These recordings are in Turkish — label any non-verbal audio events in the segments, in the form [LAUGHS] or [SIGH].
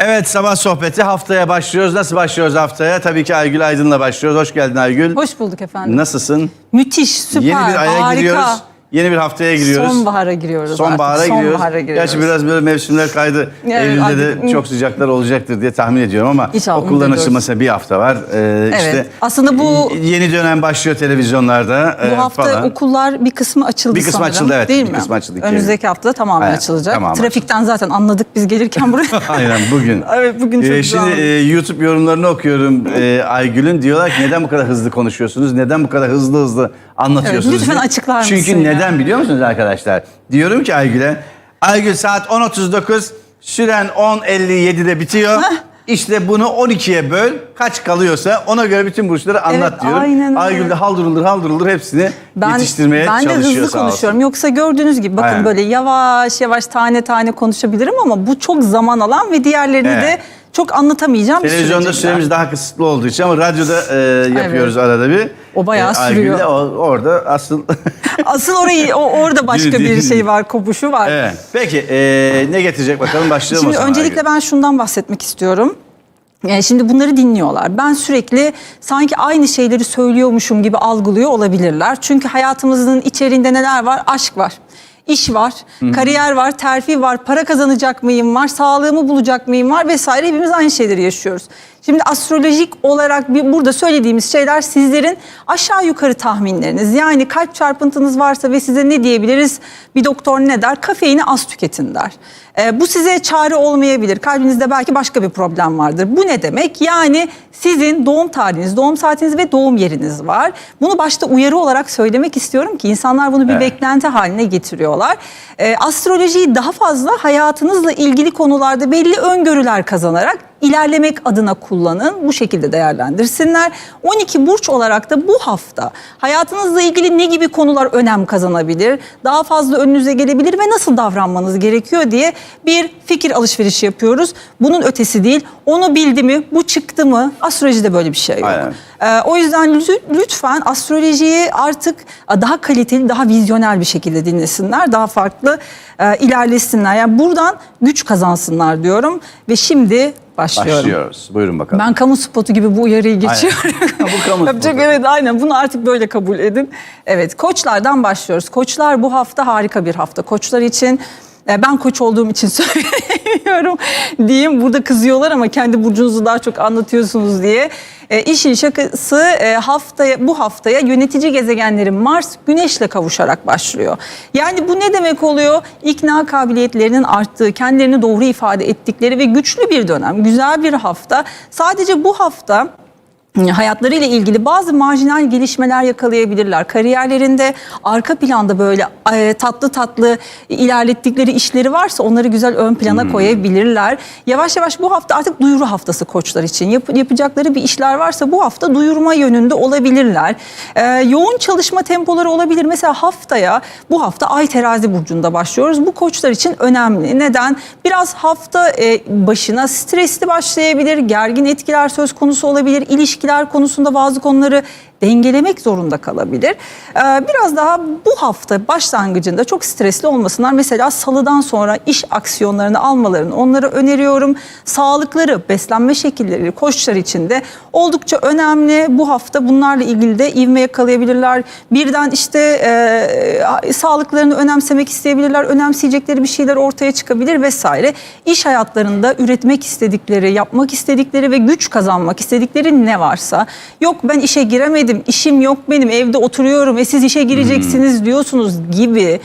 Evet sabah sohbeti haftaya başlıyoruz. Nasıl başlıyoruz haftaya? Tabii ki Aygül Aydın'la başlıyoruz. Hoş geldin Aygül. Hoş bulduk efendim. Nasılsın? Müthiş, süper, Yeni bir aya harika. giriyoruz. Yeni bir haftaya giriyoruz. Sonbahara giriyoruz Sonbahara artık. giriyoruz. Sonbahara giriyoruz. Gerçi biraz böyle mevsimler kaydı. Evet, Eylül'de de çok sıcaklar olacaktır diye tahmin ediyorum ama İnşallah, okulların açılmasına bir hafta var. Ee, işte Aslında bu- yeni dönem başlıyor televizyonlarda e, Bu hafta falan. okullar bir kısmı açıldı Bir kısmı sanırım, açıldı, evet. Değil Bir mi? kısmı açıldı. Önümüzdeki hafta tamamen Evet, açılacak. tamamen Trafikten zaten anladık biz gelirken buraya. [LAUGHS] Aynen bugün. [LAUGHS] Evet, bugün çok Ee, güzel Şimdi e, YouTube yorumlarını okuyorum e, Aygül'ün. Diyorlar ki neden bu kadar hızlı konuşuyorsunuz? Neden bu kadar hızlı hızlı anlatıyorsunuz? Evet, lütfen diye. açıklar Çünkü mısın ya? neden biliyor musunuz arkadaşlar? Diyorum ki Aygül'e, Aygül saat 10.39, süren 10.57'de bitiyor. İşte bunu 12'ye böl, kaç kalıyorsa ona göre bütün burçları anlat Evet, diyorum. aynen öyle. Aygül de haldırıldır haldırıldır hepsini Ben, yetiştirmeye ben de çalışıyor hızlı sağ olsun. konuşuyorum. Yoksa gördüğünüz gibi bakın Aynen. böyle yavaş yavaş tane tane konuşabilirim ama bu çok zaman alan ve diğerlerini Evet. de çok anlatamayacağım bir Televizyonda sürecekler. süremiz daha kısıtlı olduğu için ama radyoda e, yapıyoruz arada bir. O bayağı de sürüyor. o- orada asıl [LAUGHS] Asıl orayı o, orada başka bir şey var, kopuşu var. Evet. Peki e, ne getirecek bakalım başlayalım Şimdi o zaman. öncelikle ben şundan bahsetmek istiyorum. Yani şimdi bunları dinliyorlar. Ben sürekli sanki aynı şeyleri söylüyormuşum gibi algılıyor olabilirler. Çünkü hayatımızın içerisinde neler var? Aşk var. İş var, kariyer var, terfi var, para kazanacak mıyım var, sağlığımı bulacak mıyım var vesaire hepimiz aynı şeyleri yaşıyoruz. Şimdi astrolojik olarak bir, burada söylediğimiz şeyler sizlerin aşağı yukarı tahminleriniz. Yani kalp çarpıntınız varsa ve size ne diyebiliriz? Bir doktor ne der? Kafeini az tüketin der. Ee, bu size çare olmayabilir. Kalbinizde belki başka bir problem vardır. Bu ne demek? Yani sizin doğum tarihiniz, doğum saatiniz ve doğum yeriniz var. Bunu başta uyarı olarak söylemek istiyorum ki insanlar bunu bir Evet. beklenti haline getiriyorlar. Ee, astrolojiyi daha fazla hayatınızla ilgili konularda belli öngörüler kazanarak ilerlemek adına kullanın. Bu şekilde değerlendirsinler. 12 burç olarak da bu hafta hayatınızla ilgili ne gibi konular önem kazanabilir? Daha fazla önünüze gelebilir ve nasıl davranmanız gerekiyor diye bir fikir alışverişi yapıyoruz. Bunun ötesi değil. Onu bildi mi? Bu çıktı mı? Astrolojide böyle bir şey yok. Aynen. Ee, o yüzden lütfen- astrolojiyi artık daha kaliteli, daha vizyoner bir şekilde dinlesinler. Daha farklı e, ilerlesinler. Yani buradan güç kazansınlar diyorum. Ve şimdi başlıyorum. Başlıyoruz. Buyurun bakalım. Ben kamu spotu gibi bu uyarıyı geçiyorum. [LAUGHS] Bu kamu Yapacak spotu. evet aynen bunu artık böyle kabul edin. Evet koçlardan başlıyoruz. Koçlar bu hafta harika bir hafta. Koçlar için e, ben koç olduğum için [LAUGHS] söylemiyorum diyeyim. Burada kızıyorlar ama kendi burcunuzu daha çok anlatıyorsunuz diye. E, işin şakası e, haftaya bu haftaya yönetici gezegenlerin Mars Güneş'le kavuşarak başlıyor. Yani bu ne demek oluyor? İkna kabiliyetlerinin arttığı, kendilerini doğru ifade ettikleri ve güçlü bir dönem, güzel bir hafta. Sadece bu hafta hayatlarıyla ilgili bazı marjinal gelişmeler yakalayabilirler. Kariyerlerinde arka planda böyle e, tatlı tatlı ilerlettikleri işleri varsa onları güzel ön plana koyabilirler. Yavaş yavaş bu hafta artık duyuru haftası koçlar için. Yap- yapacakları bir işler varsa bu hafta duyurma yönünde olabilirler. E, yoğun çalışma tempoları olabilir. Mesela haftaya bu hafta Ay terazi burcunda başlıyoruz. Bu koçlar için önemli. Neden? Biraz hafta e, başına stresli başlayabilir. Gergin etkiler söz konusu olabilir. İlişkiler konusunda bazı konuları dengelemek zorunda kalabilir. Ee, biraz daha bu hafta başlangıcında çok stresli olmasınlar. Mesela salıdan sonra iş aksiyonlarını almalarını onlara öneriyorum. Sağlıkları, beslenme şekilleri koçlar için de oldukça önemli. Bu hafta bunlarla ilgili de ivme yakalayabilirler. Birden işte e, sağlıklarını önemsemek isteyebilirler. Önemseyecekleri bir şeyler ortaya çıkabilir vesaire. İş hayatlarında üretmek istedikleri, yapmak istedikleri ve güç kazanmak istedikleri ne varsa. Yok ben işe giremedim, işim yok benim, evde oturuyorum ve siz işe gireceksiniz diyorsunuz gibi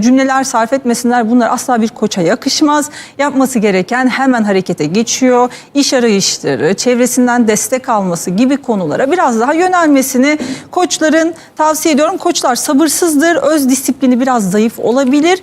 cümleler sarf etmesinler. Bunlar asla bir koça yakışmaz. Yapması gereken hemen harekete geçiyor. İş arayışları, çevresinden destek alması gibi konulara biraz daha yönelmesini koçların tavsiye ediyorum. Koçlar sabırsızdır. Öz disiplini biraz zayıf olabilir.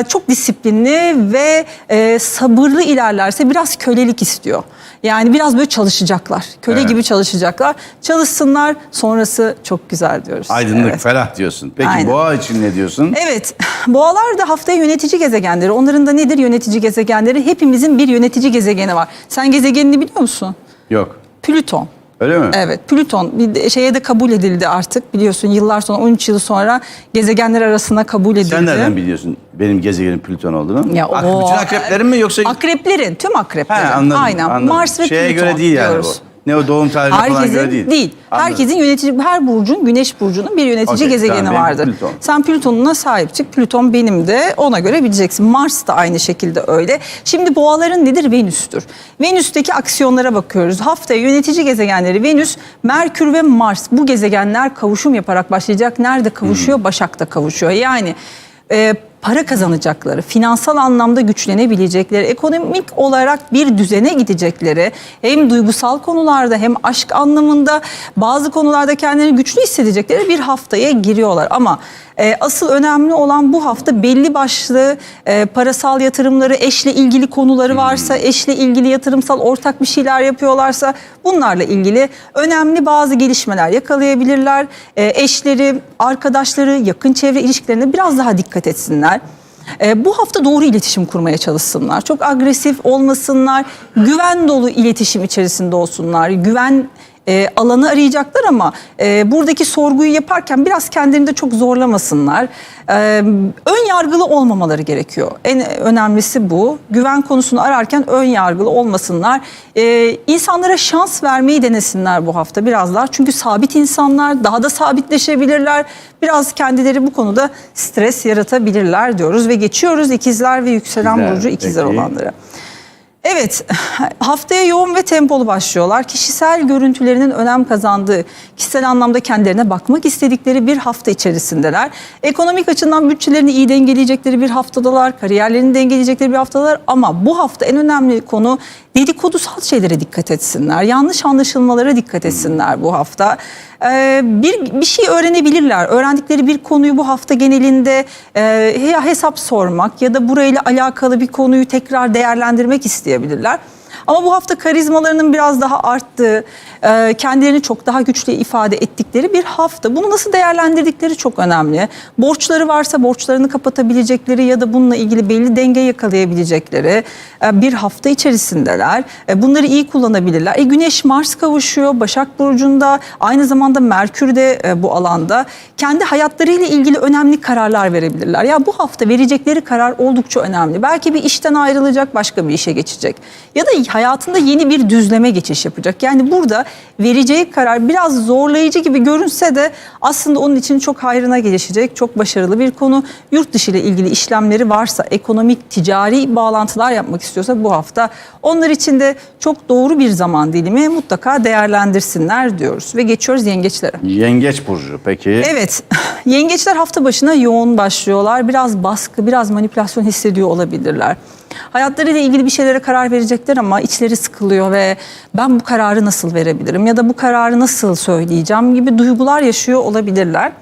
E, çok disiplinli ve e, sabırlı ilerlerse biraz kölelik istiyor. Yani biraz böyle çalışacaklar. Köle Evet. gibi çalışacaklar. Çalışsınlar. Sonrası çok güzel diyoruz. Aydınlık, Evet. ferah diyorsun. Peki Aynen. boğa için ne diyorsun? Evet, [LAUGHS] boğalar da haftaya yönetici gezegenleri. Onların da nedir yönetici gezegenleri? Hepimizin bir yönetici gezegeni var. Sen gezegenini biliyor musun? Yok. Plüton. Öyle mi? Evet, Plüton bir de şeye de kabul edildi artık biliyorsun yıllar sonra 13 yıl sonra gezegenler arasına kabul edildi. Sen nereden biliyorsun benim gezegenim Plüton olduğunu? Ya Ak- o- bütün akreplerin mi yoksa? Akreplerin, tüm akreplerin. He, anladım, Aynen. anladım. Mars ve Şeye Plüton göre değil yani diyoruz. bu. Ne o doğum tarihine falan Herkesin göre değil. değil. Anladım. Herkesin yönetici her burcun Güneş burcunun bir yönetici Okey, gezegeni tamam, vardır. Plüton. Sen Plüton'una sahip çık. Plüton benim de ona göre bileceksin. Mars da aynı şekilde öyle. Şimdi boğaların nedir? Venüs'tür. Venüs'teki aksiyonlara bakıyoruz. Haftaya yönetici gezegenleri Venüs, Merkür ve Mars. Bu gezegenler kavuşum yaparak başlayacak. Nerede kavuşuyor? Hmm. Başak'ta kavuşuyor. Yani e, para kazanacakları, finansal anlamda güçlenebilecekleri, ekonomik olarak bir düzene gidecekleri, hem duygusal konularda hem aşk anlamında bazı konularda kendilerini güçlü hissedecekleri bir haftaya giriyorlar. Ama e, asıl önemli olan bu hafta belli başlı e, parasal yatırımları, eşle ilgili konuları varsa, eşle ilgili yatırımsal ortak bir şeyler yapıyorlarsa bunlarla ilgili önemli bazı gelişmeler yakalayabilirler. E, eşleri, arkadaşları, yakın çevre ilişkilerine biraz daha dikkat etsinler. E, bu hafta doğru iletişim kurmaya çalışsınlar. Çok agresif olmasınlar. Güven dolu iletişim içerisinde olsunlar. Güven e, alanı arayacaklar ama e, buradaki sorguyu yaparken biraz kendilerini de çok zorlamasınlar. E, ön yargılı olmamaları gerekiyor. En önemlisi bu. Güven konusunu ararken ön yargılı olmasınlar. E, insanlara şans vermeyi denesinler bu hafta biraz daha. Çünkü sabit insanlar daha da sabitleşebilirler. Biraz kendileri bu konuda stres yaratabilirler diyoruz ve geçiyoruz ikizler ve yükselen burcu ikizler peki. olanlara. Evet, [LAUGHS] haftaya yoğun ve tempolu başlıyorlar. Kişisel görüntülerinin önem kazandığı, kişisel anlamda kendilerine bakmak istedikleri bir hafta içerisindeler. Ekonomik açıdan bütçelerini iyi dengeleyecekleri bir haftadalar, kariyerlerini dengeleyecekleri bir haftalar. Ama bu hafta en önemli konu dedikodusal şeylere dikkat etsinler. Yanlış anlaşılmalara dikkat etsinler bu hafta. Ee, bir, bir şey öğrenebilirler. Öğrendikleri bir konuyu bu hafta genelinde e, hesap sormak ya da burayla alakalı bir konuyu tekrar değerlendirmek isteyebilirler. Ama bu hafta karizmalarının biraz daha arttığı, e, kendilerini çok daha güçlü ifade ettikleri bir hafta. Bunu nasıl değerlendirdikleri çok önemli. Borçları varsa borçlarını kapatabilecekleri ya da bununla ilgili belli denge yakalayabilecekleri e, bir hafta içerisindeler. E, Bunları iyi kullanabilirler. E, Güneş Mars kavuşuyor Başak Burcu'nda. Aynı zamanda Merkür de bu alanda. Kendi hayatlarıyla ilgili önemli kararlar verebilirler. Ya bu hafta verecekleri karar oldukça önemli. Belki bir işten ayrılacak, başka bir işe geçecek. Ya da hayatında yeni bir düzleme geçiş yapacak. Yani burada vereceği karar biraz zorlayıcı gibi görünse de aslında onun için çok hayrına gelişecek, çok başarılı bir konu. Yurt dışı ile ilgili işlemleri varsa, ekonomik, ticari bağlantılar yapmak istiyorsa bu hafta onlar için de çok doğru bir zaman dilimi mutlaka değerlendirsinler diyoruz. Ve geçiyoruz yengeçlere. Yengeç burcu peki. Evet, yengeçler hafta başına yoğun başlıyorlar. Biraz baskı, biraz manipülasyon hissediyor olabilirler. Hayatlarıyla ilgili bir şeylere karar verecekler ama içleri sıkılıyor ve ben bu kararı nasıl verebilirim ya da bu kararı nasıl söyleyeceğim gibi duygular yaşıyor olabilirler.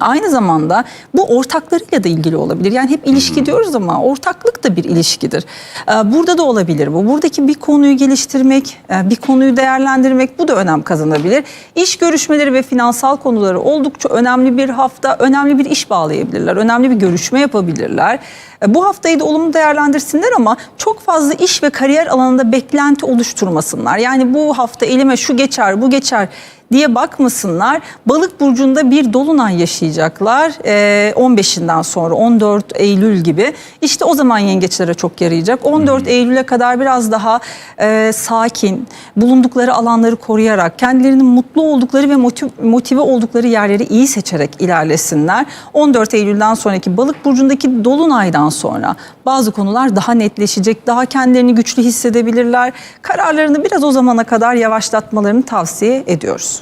Aynı zamanda bu ortaklarıyla da ilgili olabilir. Yani hep ilişki diyoruz ama ortaklık da bir ilişkidir. Ee, Burada da olabilir bu. Buradaki bir konuyu geliştirmek, e, bir konuyu değerlendirmek bu da önem kazanabilir. İş görüşmeleri ve finansal konuları oldukça önemli bir hafta. Önemli bir iş bağlayabilirler. Önemli bir görüşme yapabilirler. E, Bu haftayı da olumlu değerlendirsinler ama çok fazla iş ve kariyer alanında beklenti oluşturmasınlar. Yani bu hafta elime şu geçer, bu geçer diye bakmasınlar. Balık burcunda bir dolunay yaşayacaklar. Ee, 15'inden sonra 14 Eylül gibi. İşte o zaman yengeçlere çok yarayacak. 14 Eylül'e kadar biraz daha e, sakin, bulundukları alanları koruyarak, kendilerinin mutlu oldukları ve motiv- motive oldukları yerleri iyi seçerek ilerlesinler. 14 Eylül'den sonraki Balık burcundaki dolunaydan sonra bazı konular daha netleşecek, daha kendilerini güçlü hissedebilirler. Kararlarını biraz o zamana kadar yavaşlatmalarını tavsiye ediyoruz.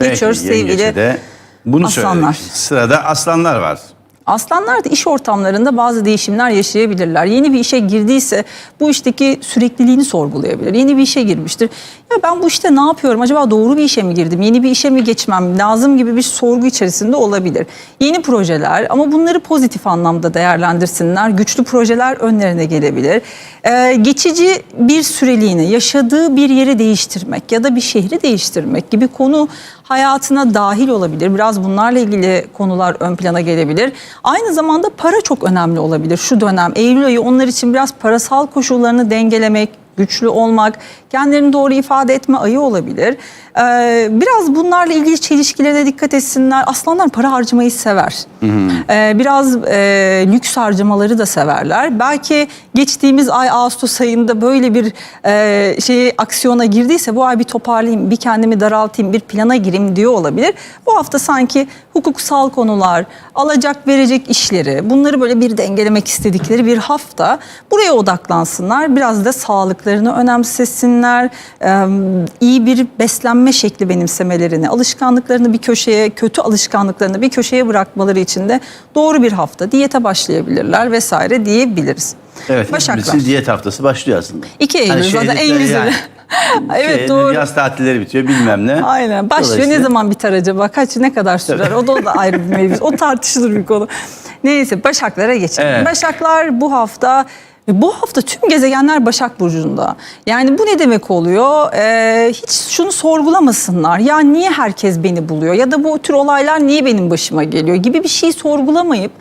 Geçiyoruz sevgili de bunu aslanlar. söyledik. Sırada aslanlar var. Aslanlar da iş ortamlarında bazı değişimler yaşayabilirler. Yeni bir işe girdiyse bu işteki sürekliliğini sorgulayabilir. Yeni bir işe girmiştir. Ya ben bu işte ne yapıyorum? Acaba doğru bir işe mi girdim? Yeni bir işe mi geçmem lazım gibi bir sorgu içerisinde olabilir. Yeni projeler ama bunları pozitif anlamda değerlendirsinler. Güçlü projeler önlerine gelebilir. Ee, geçici bir süreliğine yaşadığı bir yeri değiştirmek ya da bir şehri değiştirmek gibi konu hayatına dahil olabilir. Biraz bunlarla ilgili konular ön plana gelebilir. Aynı zamanda para çok önemli olabilir şu dönem. Eylül ayı onlar için biraz parasal koşullarını dengelemek, güçlü olmak, kendilerini doğru ifade etme ayı olabilir. Ee, biraz bunlarla ilgili çelişkilere dikkat etsinler. Aslanlar para harcamayı sever. Ee, biraz e, lüks harcamaları da severler. Belki geçtiğimiz ay Ağustos ayında böyle bir e, şey aksiyona girdiyse bu ay bir toparlayayım, bir kendimi daraltayım, bir plana gireyim diyor olabilir. Bu hafta sanki hukuksal konular, alacak verecek işleri bunları böyle bir dengelemek istedikleri bir hafta. Buraya odaklansınlar. Biraz da sağlıklarını önemsesinler. İyi bir beslenme şekli benimsemelerini, alışkanlıklarını bir köşeye, kötü alışkanlıklarını bir köşeye bırakmaları için de doğru bir hafta. Diyete başlayabilirler vesaire diyebiliriz. Evet, Başaklar. diyet haftası başlıyor aslında. 2 Eylül Hani zaten şeylikler en güzeli. yani. [LAUGHS] evet Şey, doğru. Yaz tatilleri bitiyor bilmem ne. Aynen. Başlıyor ne Dolayısıyla- zaman biter acaba? Kaç ne kadar sürer? O da, o da ayrı bir mevzu. O tartışılır bir konu. Neyse Başaklara geçelim. Evet. Başaklar bu hafta bu hafta tüm gezegenler Başak Burcu'nda. Yani bu ne demek oluyor? Ee, hiç şunu sorgulamasınlar. Ya niye herkes beni buluyor? Ya da bu tür olaylar niye benim başıma geliyor? Gibi bir şey sorgulamayıp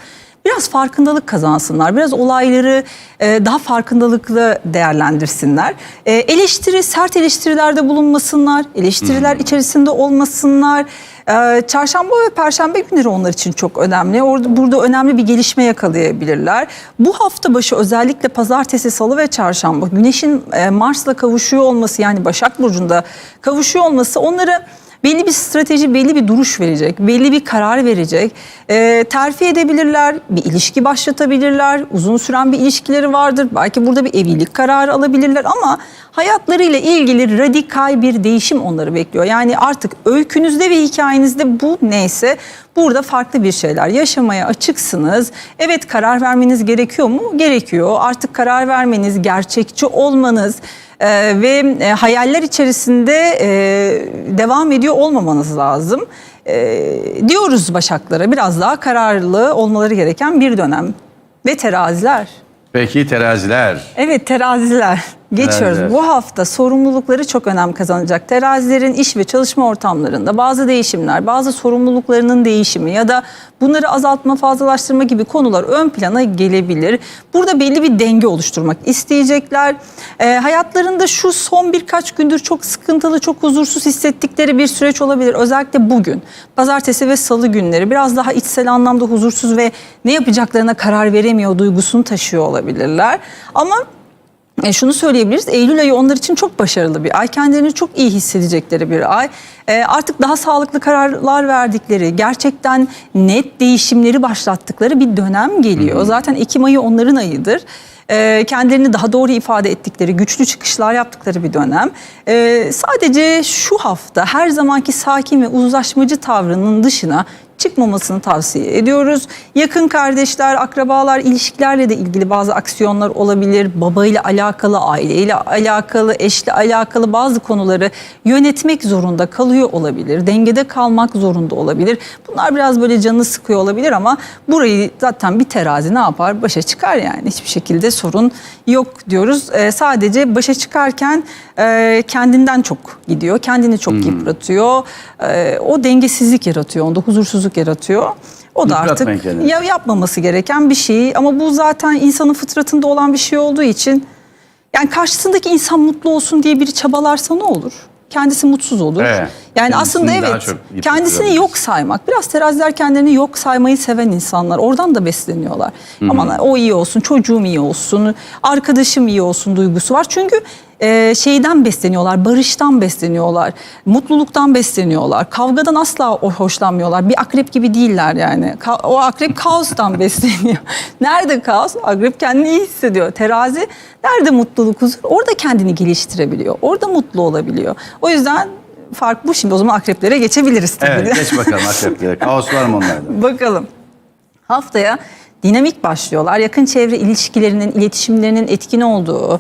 biraz farkındalık kazansınlar. Biraz olayları e, daha farkındalıklı değerlendirsinler. E, eleştiri, sert eleştirilerde bulunmasınlar. Eleştiriler içerisinde olmasınlar. E, çarşamba ve perşembe günleri onlar için çok önemli. Orada burada önemli bir gelişme yakalayabilirler. Bu hafta başı özellikle pazartesi, salı ve çarşamba güneşin e, Mars'la kavuşuyor olması yani Başak Burcu'nda kavuşuyor olması onları belli bir strateji, belli bir duruş verecek, belli bir karar verecek. Ee, terfi edebilirler, bir ilişki başlatabilirler, uzun süren bir ilişkileri vardır. Belki burada bir evlilik kararı alabilirler ama hayatlarıyla ilgili radikal bir değişim onları bekliyor. Yani artık öykünüzde ve hikayenizde bu neyse burada farklı bir şeyler yaşamaya açıksınız. Evet karar vermeniz gerekiyor mu? Gerekiyor. Artık karar vermeniz, gerçekçi olmanız, ee, ve e, hayaller içerisinde e, devam ediyor olmamanız lazım. Ee, diyoruz Başaklara biraz daha kararlı olmaları gereken bir dönem. Ve teraziler. Peki teraziler. Evet teraziler. Geçiyoruz. Teraziler. Bu hafta sorumlulukları çok önem kazanacak. Terazilerin iş ve çalışma ortamlarında bazı değişimler, bazı sorumluluklarının değişimi ya da bunları azaltma, fazlalaştırma gibi konular ön plana gelebilir. Burada belli bir denge oluşturmak isteyecekler. Ee, hayatlarında şu son birkaç gündür çok sıkıntılı, çok huzursuz hissettikleri bir süreç olabilir. Özellikle bugün, pazartesi ve salı günleri biraz daha içsel anlamda huzursuz ve ne yapacaklarına karar veremiyor duygusunu taşıyor olabilirler. Ama e, şunu söyleyebiliriz. Eylül ayı onlar için çok başarılı bir ay. Kendilerini çok iyi hissedecekleri bir ay. E, artık daha sağlıklı kararlar verdikleri, gerçekten net değişimleri başlattıkları bir dönem geliyor. Zaten Ekim ayı onların ayıdır. E, kendilerini daha doğru ifade ettikleri, güçlü çıkışlar yaptıkları bir dönem. E, sadece şu hafta her zamanki sakin ve uzlaşmacı tavrının dışına çıkmamasını tavsiye ediyoruz. Yakın kardeşler, akrabalar, ilişkilerle de ilgili bazı aksiyonlar olabilir. Babayla alakalı, aileyle alakalı, eşle alakalı bazı konuları yönetmek zorunda kalıyor olabilir. Dengede kalmak zorunda olabilir. Bunlar biraz böyle canını sıkıyor olabilir ama burayı zaten bir terazi ne yapar? Başa çıkar yani. Hiçbir şekilde sorun yok diyoruz. Ee, sadece başa çıkarken e, kendinden çok gidiyor. Kendini çok yıpratıyor. Ee, o dengesizlik yaratıyor. Onda huzursuzluk yaratıyor. O da Yıpratmayın artık kendini. ya yapmaması gereken bir şey ama bu zaten insanın fıtratında olan bir şey olduğu için yani karşısındaki insan mutlu olsun diye biri çabalarsa ne olur? Kendisi mutsuz olur. Evet. Yani Kendisini aslında evet çok kendisini yok saymak. Biraz teraziler kendilerini yok saymayı seven insanlar. Oradan da besleniyorlar. Aman o iyi olsun, çocuğum iyi olsun, arkadaşım iyi olsun duygusu var. Çünkü e, şeyden besleniyorlar, barıştan besleniyorlar, mutluluktan besleniyorlar. Kavgadan asla hoşlanmıyorlar. Bir akrep gibi değiller yani. Ka- o akrep kaostan [LAUGHS] besleniyor. Nerede kaos? Akrep kendini iyi hissediyor. Terazi nerede mutluluk, huzur? Orada kendini geliştirebiliyor. Orada mutlu olabiliyor. O yüzden fark bu. Şimdi o zaman akreplere geçebiliriz tabii. Evet geç bakalım akreplere. [LAUGHS] Kaos var mı onlarda? Bakalım. Haftaya dinamik başlıyorlar. Yakın çevre ilişkilerinin, iletişimlerinin etkin olduğu,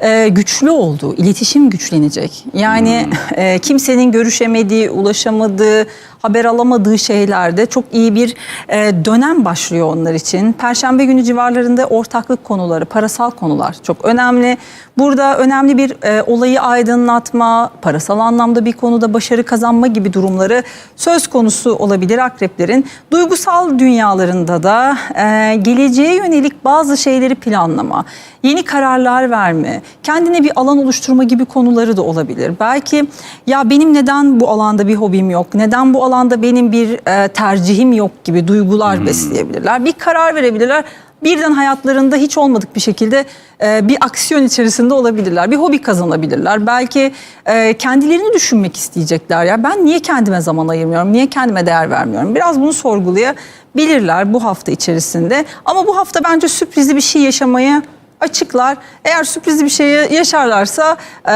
e, güçlü olduğu, iletişim güçlenecek. Yani e, kimsenin görüşemediği, ulaşamadığı, haber alamadığı şeylerde çok iyi bir e, dönem başlıyor onlar için. Perşembe günü civarlarında ortaklık konuları, parasal konular çok önemli. Burada önemli bir e, olayı aydınlatma, parasal anlamda bir konuda başarı kazanma gibi durumları söz konusu olabilir akreplerin. Duygusal dünyalarında da e, geleceğe yönelik bazı şeyleri planlama, yeni kararlar verme, kendine bir alan oluşturma gibi konuları da olabilir. Belki ya benim neden bu alanda bir hobim yok, neden bu alanda benim bir e, tercihim yok gibi duygular besleyebilirler. Bir karar verebilirler birden hayatlarında hiç olmadık bir şekilde e, bir aksiyon içerisinde olabilirler. Bir hobi kazanabilirler. Belki e, kendilerini düşünmek isteyecekler. Ya ben niye kendime zaman ayırmıyorum? Niye kendime değer vermiyorum? Biraz bunu sorgulayabilirler bu hafta içerisinde. Ama bu hafta bence sürprizli bir şey yaşamayı açıklar. Eğer sürprizli bir şey yaşarlarsa e,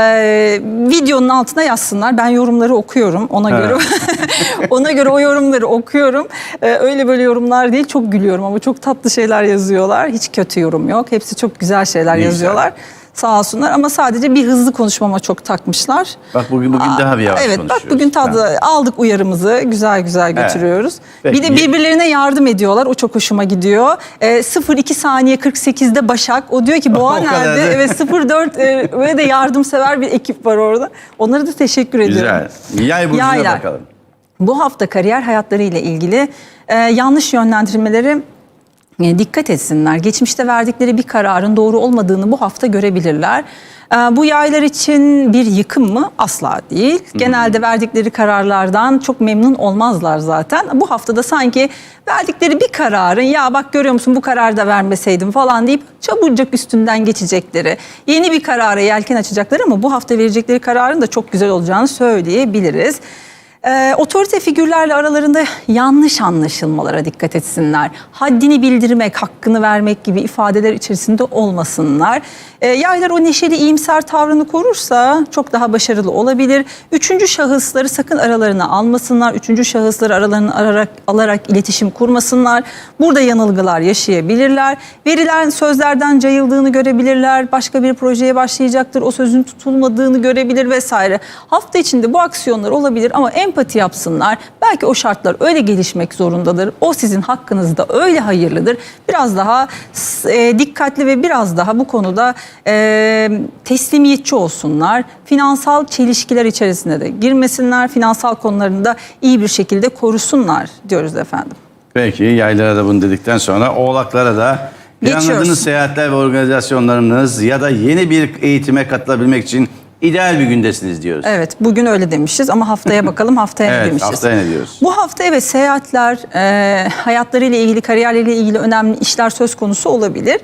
videonun altına yazsınlar. Ben yorumları okuyorum. Ona göre [LAUGHS] ona göre o yorumları okuyorum. E, öyle böyle yorumlar değil. Çok gülüyorum ama çok tatlı şeyler yazıyorlar. Hiç kötü yorum yok. Hepsi çok güzel şeyler Ne güzel. Sağ olsunlar ama sadece bir hızlı konuşmama çok takmışlar. Bak bugün bugün daha bir yavaş Evet bak bugün tadı Tamam. aldık uyarımızı güzel güzel götürüyoruz. Peki. Bir de birbirlerine yardım ediyorlar. O çok hoşuma gidiyor. E, 0-2 saniye 48'de Başak. O diyor ki [LAUGHS] boğa nerede? Evet 0-4 e, öyle de yardımsever bir ekip var orada. Onlara da teşekkür ediyorum. Güzel. Yay burcuna Yaylar. bakalım. Bu hafta kariyer hayatları ile ilgili e, yanlış yönlendirmeleri dikkat etsinler. Geçmişte verdikleri bir kararın doğru olmadığını bu hafta görebilirler. E, bu yaylar için bir yıkım mı? Asla değil. Genelde verdikleri kararlardan çok memnun olmazlar zaten. Bu haftada sanki verdikleri bir kararın ya bak görüyor musun bu kararı da vermeseydim falan deyip çabucak üstünden geçecekleri, yeni bir karara yelken açacakları ama bu hafta verecekleri kararın da çok güzel olacağını söyleyebiliriz. Ee, otorite figürlerle aralarında yanlış anlaşılmalara dikkat etsinler. Haddini bildirmek, hakkını vermek gibi ifadeler içerisinde olmasınlar. Ee, yaylar o neşeli, iyimser tavrını korursa çok daha başarılı olabilir. Üçüncü şahısları sakın aralarına almasınlar. Üçüncü şahısları aralarını ararak, alarak iletişim kurmasınlar. Burada yanılgılar yaşayabilirler. Verilen sözlerden cayıldığını görebilirler. Başka bir projeye başlayacaktır. O sözün tutulmadığını görebilir vesaire. Hafta içinde bu aksiyonlar olabilir ama empati yapsınlar. Belki o şartlar öyle gelişmek zorundadır. O sizin hakkınızda öyle hayırlıdır. Biraz daha e, dikkatli ve biraz daha bu konuda e, teslimiyetçi olsunlar. Finansal çelişkiler içerisine de girmesinler. Finansal konularını da iyi bir şekilde korusunlar diyoruz efendim. Peki yaylara da bunu dedikten sonra oğlaklara da planladığınız seyahatler ve organizasyonlarınız ya da yeni bir eğitime katılabilmek için ideal bir gündesiniz diyoruz. Evet bugün öyle demişiz ama haftaya [LAUGHS] bakalım haftaya ne Evet, demişiz. haftaya ne diyoruz? Bu hafta evet seyahatler, e, hayatlarıyla ilgili, kariyerleriyle ilgili önemli işler söz konusu olabilir.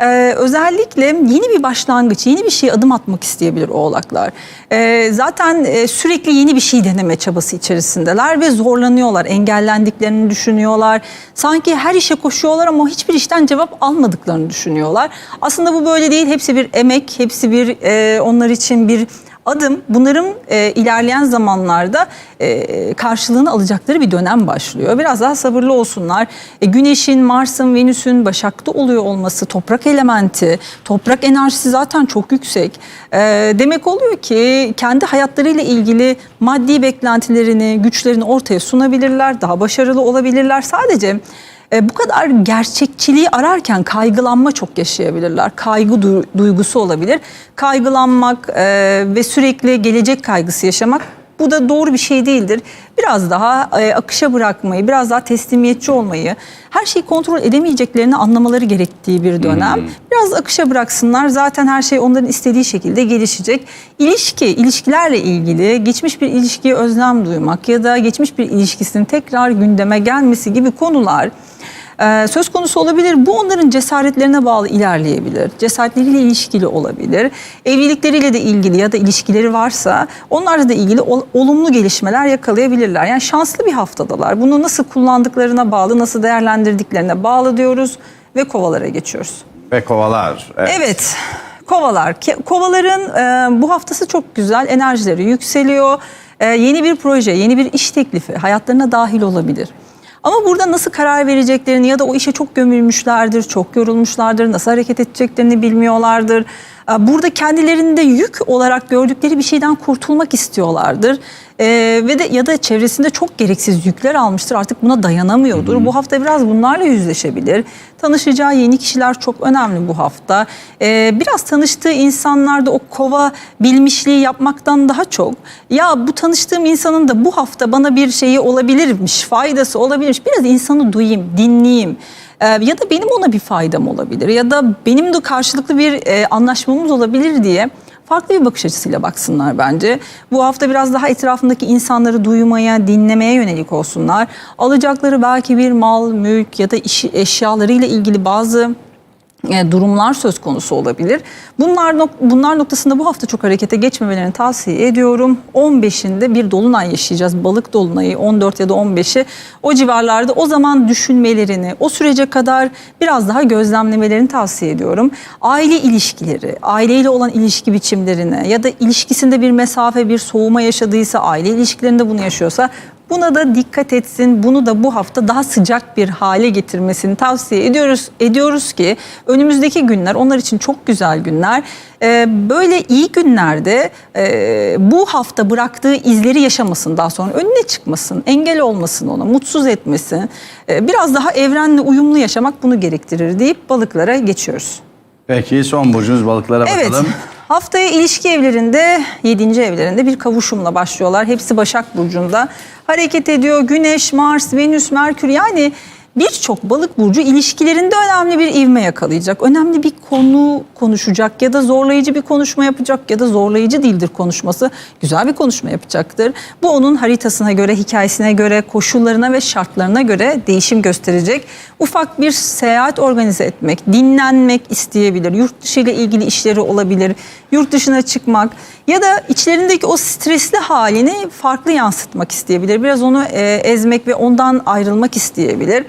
E, özellikle yeni bir başlangıç, yeni bir şey adım atmak isteyebilir oğlaklar. E, zaten e, sürekli yeni bir şey deneme çabası içerisindeler ve zorlanıyorlar, engellendiklerini düşünüyorlar. Sanki her işe koşuyorlar ama hiçbir işten cevap almadıklarını düşünüyorlar. Aslında bu böyle değil, hepsi bir emek, hepsi bir e, onlar için bir adım bunların e, ilerleyen zamanlarda e, karşılığını alacakları bir dönem başlıyor. Biraz daha sabırlı olsunlar. E, Güneş'in, Mars'ın, Venüs'ün Başak'ta oluyor olması, toprak elementi, toprak enerjisi zaten çok yüksek. E, demek oluyor ki kendi hayatlarıyla ilgili maddi beklentilerini, güçlerini ortaya sunabilirler, daha başarılı olabilirler. Sadece e, bu kadar gerçekçiliği ararken kaygılanma çok yaşayabilirler. Kaygı du- duygusu olabilir. Kaygılanmak e, ve sürekli gelecek kaygısı yaşamak bu da doğru bir şey değildir. Biraz daha e, akışa bırakmayı, biraz daha teslimiyetçi olmayı, her şeyi kontrol edemeyeceklerini anlamaları gerektiği bir dönem. Biraz akışa bıraksınlar. Zaten her şey onların istediği şekilde gelişecek. İlişki, ilişkilerle ilgili geçmiş bir ilişkiye özlem duymak ya da geçmiş bir ilişkisinin tekrar gündeme gelmesi gibi konular ee, söz konusu olabilir. Bu onların cesaretlerine bağlı ilerleyebilir. Cesaretleriyle ilişkili olabilir. Evlilikleriyle de ilgili ya da ilişkileri varsa onlarla da ilgili ol- olumlu gelişmeler yakalayabilirler. Yani şanslı bir haftadalar. Bunu nasıl kullandıklarına bağlı, nasıl değerlendirdiklerine bağlı diyoruz ve kovalara geçiyoruz. Ve kovalar. Evet. Evet. Kovalar. Kovaların e, bu haftası çok güzel. Enerjileri yükseliyor. E, yeni bir proje, yeni bir iş teklifi hayatlarına dahil olabilir. Ama burada nasıl karar vereceklerini ya da o işe çok gömülmüşlerdir, çok yorulmuşlardır, nasıl hareket edeceklerini bilmiyorlardır. E, Burada kendilerinde yük olarak gördükleri bir şeyden kurtulmak istiyorlardır. Ee, ve de ya da çevresinde çok gereksiz yükler almıştır artık buna dayanamıyordur. Bu hafta biraz bunlarla yüzleşebilir. Tanışacağı yeni kişiler çok önemli bu hafta. Ee, biraz tanıştığı insanlarda o kova bilmişliği yapmaktan daha çok ya bu tanıştığım insanın da bu hafta bana bir şeyi olabilirmiş, faydası olabilirmiş. Biraz insanı duyayım, dinleyeyim. Ee, ya da benim ona bir faydam olabilir ya da benim de karşılıklı bir e, anlaşmamız olabilir diye farklı bir bakış açısıyla baksınlar bence. Bu hafta biraz daha etrafındaki insanları duymaya, dinlemeye yönelik olsunlar. Alacakları belki bir mal, mülk ya da iş, eşyalarıyla ilgili bazı durumlar söz konusu olabilir. Bunlar nok- bunlar noktasında bu hafta çok harekete geçmemelerini tavsiye ediyorum. 15'inde bir dolunay yaşayacağız. Balık dolunayı 14 ya da 15'i o civarlarda o zaman düşünmelerini, o sürece kadar biraz daha gözlemlemelerini tavsiye ediyorum. Aile ilişkileri, aileyle olan ilişki biçimlerine ya da ilişkisinde bir mesafe, bir soğuma yaşadıysa, aile ilişkilerinde bunu yaşıyorsa Buna da dikkat etsin. Bunu da bu hafta daha sıcak bir hale getirmesini tavsiye ediyoruz. Ediyoruz ki önümüzdeki günler onlar için çok güzel günler. Ee, böyle iyi günlerde e, bu hafta bıraktığı izleri yaşamasın daha sonra önüne çıkmasın, engel olmasın ona, mutsuz etmesin. Ee, biraz daha evrenle uyumlu yaşamak bunu gerektirir deyip balıklara geçiyoruz. Peki son burcunuz balıklara Evet. bakalım. [LAUGHS] Haftaya ilişki evlerinde 7. evlerinde bir kavuşumla başlıyorlar. Hepsi Başak Burcu'nda hareket ediyor. Güneş, Mars, Venüs, Merkür yani birçok balık burcu ilişkilerinde önemli bir ivme yakalayacak. Önemli bir konu konuşacak ya da zorlayıcı bir konuşma yapacak ya da zorlayıcı değildir konuşması. Güzel bir konuşma yapacaktır. Bu onun haritasına göre, hikayesine göre, koşullarına ve şartlarına göre değişim gösterecek. Ufak bir seyahat organize etmek, dinlenmek isteyebilir. Yurt dışı ile ilgili işleri olabilir. Yurt dışına çıkmak ya da içlerindeki o stresli halini farklı yansıtmak isteyebilir. Biraz onu e, ezmek ve ondan ayrılmak isteyebilir.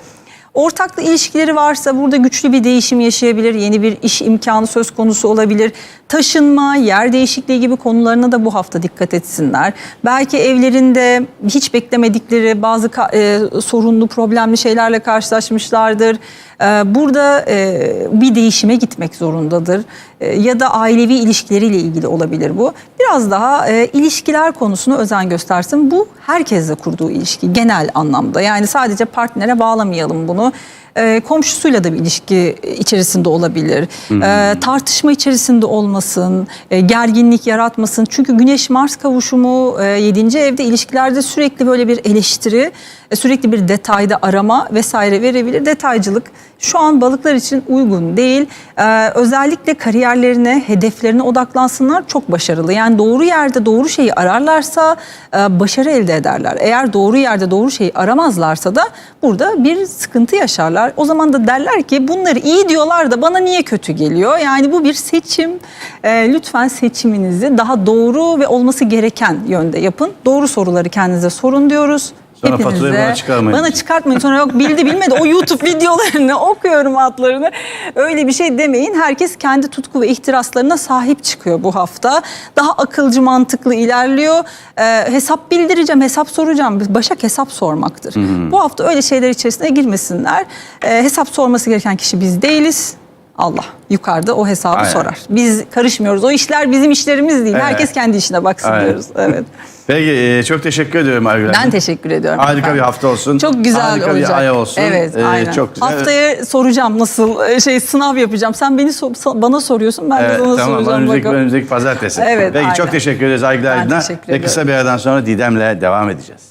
Ortaklı ilişkileri varsa burada güçlü bir değişim yaşayabilir. Yeni bir iş imkanı söz konusu olabilir. Taşınma, yer değişikliği gibi konularına da bu hafta dikkat etsinler. Belki evlerinde hiç beklemedikleri bazı e, sorunlu, problemli şeylerle karşılaşmışlardır. E, burada e, bir değişime gitmek zorundadır. E, ya da ailevi ilişkileriyle ilgili olabilir bu. Biraz daha e, ilişkiler konusuna özen göstersin. Bu herkesle kurduğu ilişki genel anlamda. Yani sadece partnere bağlamayalım bunu. E, komşusuyla da bir ilişki içerisinde olabilir. E, tartışma içerisinde olmasın, e, gerginlik yaratmasın. Çünkü Güneş-Mars kavuşumu 7. evde ilişkilerde sürekli böyle bir eleştiri, e, sürekli bir detayda arama vesaire verebilir. Detaycılık şu an balıklar için uygun değil. E, özellikle kariyerlerine, hedeflerine odaklansınlar çok başarılı. Yani doğru yerde doğru şeyi ararlarsa e, başarı elde ederler. Eğer doğru yerde doğru şeyi aramazlarsa da burada bir sıkıntı yaşarlar. O zaman da derler ki bunları iyi diyorlar da bana niye kötü geliyor? Yani bu bir seçim. E, lütfen seçiminizi daha doğru ve olması gereken yönde yapın. Doğru soruları kendinize sorun diyoruz. Sonra faturayı bana çıkarmayın. Bana çıkartmayın sonra yok bildi bilmedi o YouTube videolarını [LAUGHS] okuyorum adlarını. Öyle bir şey demeyin. Herkes kendi tutku ve ihtiraslarına sahip çıkıyor bu hafta. Daha akılcı mantıklı ilerliyor. Ee, hesap bildireceğim, hesap soracağım. Başak hesap sormaktır. Bu hafta öyle şeyler içerisine girmesinler. Ee, hesap sorması gereken kişi biz değiliz. Allah yukarıda o hesabı Aynen. sorar. Biz karışmıyoruz. O işler bizim işlerimiz değil. Evet. Herkes kendi işine baksın Aynen. diyoruz. Evet. [LAUGHS] Peki e, çok teşekkür ediyorum Aygül Ben teşekkür ediyorum. Harika efendim. bir hafta olsun. Çok güzel Harika olacak. bir ay olsun. Evet, Ee, aynen. çok güzel. Haftaya soracağım nasıl e, şey sınav yapacağım. Sen beni so- bana soruyorsun ben de Evet, sana tamam soracağım önümüzdeki, bakalım. önümüzdeki pazartesi. Evet, Peki çok aynen. teşekkür ederiz Aygül Ben Aydın'a. Ve kısa bir aradan sonra Didem'le devam edeceğiz.